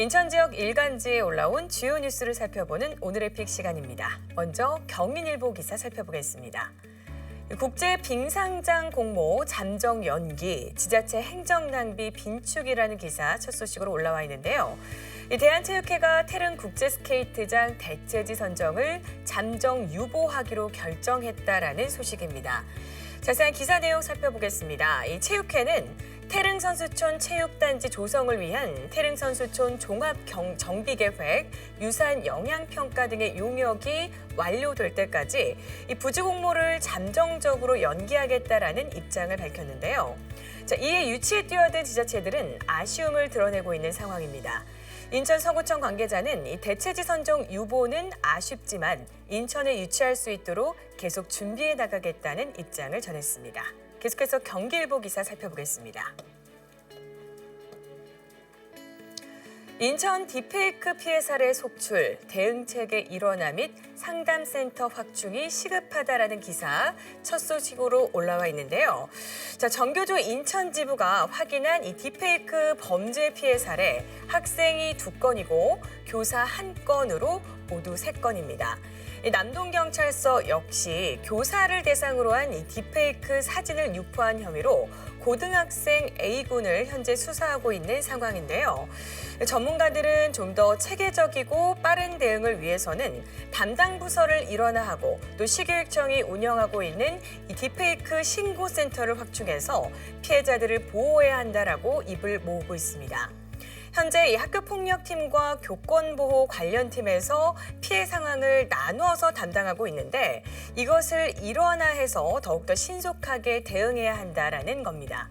인천 지역 일간지에 올라온 주요 뉴스를 살펴보는 오늘의 픽 시간입니다. 먼저 경인일보 기사 살펴보겠습니다. 국제 빙상장 공모 잠정 연기, 지자체 행정 낭비 빈축이라는 기사 첫 소식으로 올라와 있는데요. 이 대한체육회가 태릉 국제 스케이트장 대체지 선정을 잠정 유보하기로 결정했다라는 소식입니다. 자세한 기사 내용 살펴보겠습니다. 이 체육회는 태릉 선수촌 체육단지 조성을 위한 태릉 선수촌 종합 경- 정비 계획, 유산 영향 평가 등의 용역이 완료될 때까지 이 부지 공모를 잠정적으로 연기하겠다라는 입장을 밝혔는데요. 자, 이에 유치에 뛰어든 지자체들은 아쉬움을 드러내고 있는 상황입니다. 인천 서구청 관계자는 이 대체지 선정 유보는 아쉽지만 인천에 유치할 수 있도록 계속 준비해 나가겠다는 입장을 전했습니다. 계속해서 경기일보 기사 살펴보겠습니다. 인천 딥페이크 피해 사례 속출, 대응체계 일원화 및 상담센터 확충이 시급하다라는 기사 첫 소식으로 올라와 있는데요. 자, 정교조 인천 지부가 확인한 이 딥페이크 범죄 피해 사례 학생이 두 건이고 교사 한 건으로 모두 세 건입니다. 이 남동경찰서 역시 교사를 대상으로 한 이 딥페이크 사진을 유포한 혐의로 고등학생 A군을 현재 수사하고 있는 상황인데요. 전문가들은 좀 더 체계적이고 빠른 대응을 위해서는 담당 부서를 일원화하고 또 시교육청이 운영하고 있는 이 딥페이크 신고센터를 확충해서 피해자들을 보호해야 한다라고 입을 모으고 있습니다. 현재 이 학교폭력팀과 교권보호 관련팀에서 피해 상황을 나누어서 담당하고 있는데 이것을 일원화해서 더욱더 신속하게 대응해야 한다라는 겁니다.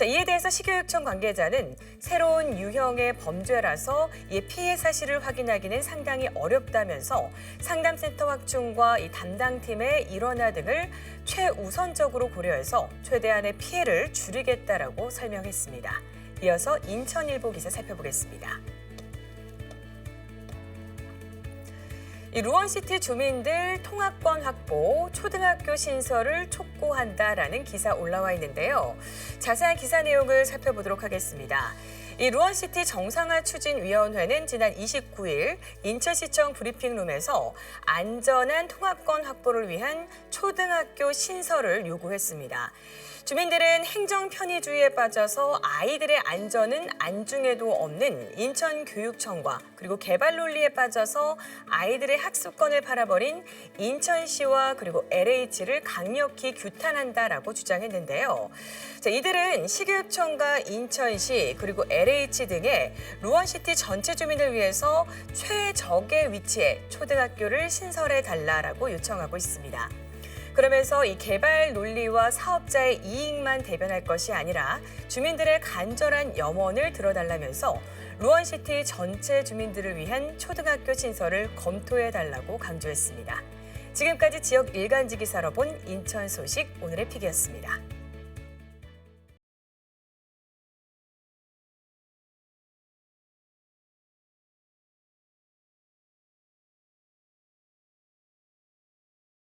자, 이에 대해서 시교육청 관계자는 새로운 유형의 범죄라서 이 피해 사실을 확인하기는 상당히 어렵다면서 상담센터 확충과 이 담당팀의 일원화 등을 최우선적으로 고려해서 최대한의 피해를 줄이겠다라고 설명했습니다. 이어서 인천일보 기사 살펴보겠습니다. 이 루원시티 주민들 통학권 확보, 초등학교 신설을 촉구한다라는 기사 올라와 있는데요. 자세한 기사 내용을 살펴보도록 하겠습니다. 이 루원시티 정상화 추진위원회는 지난 29일 인천시청 브리핑룸에서 안전한 통학권 확보를 위한 초등학교 신설을 요구했습니다. 주민들은 행정 편의주의에 빠져서 아이들의 안전은 안중에도 없는 인천교육청과 그리고 개발 논리에 빠져서 아이들의 학습권을 팔아버린 인천시와 그리고 LH를 강력히 규탄한다라고 주장했는데요. 자, 이들은 시교육청과 인천시 그리고 LH 등의 루원시티 전체 주민을 위해서 최적의 위치에 초등학교를 신설해 달라라고 요청하고 있습니다. 그러면서 이 개발 논리와 사업자의 이익만 대변할 것이 아니라 주민들의 간절한 염원을 들어달라면서 루원시티 전체 주민들을 위한 초등학교 신설을 검토해 달라고 강조했습니다. 지금까지 지역 일간지 기사로 본 인천 소식 오늘의 픽이었습니다.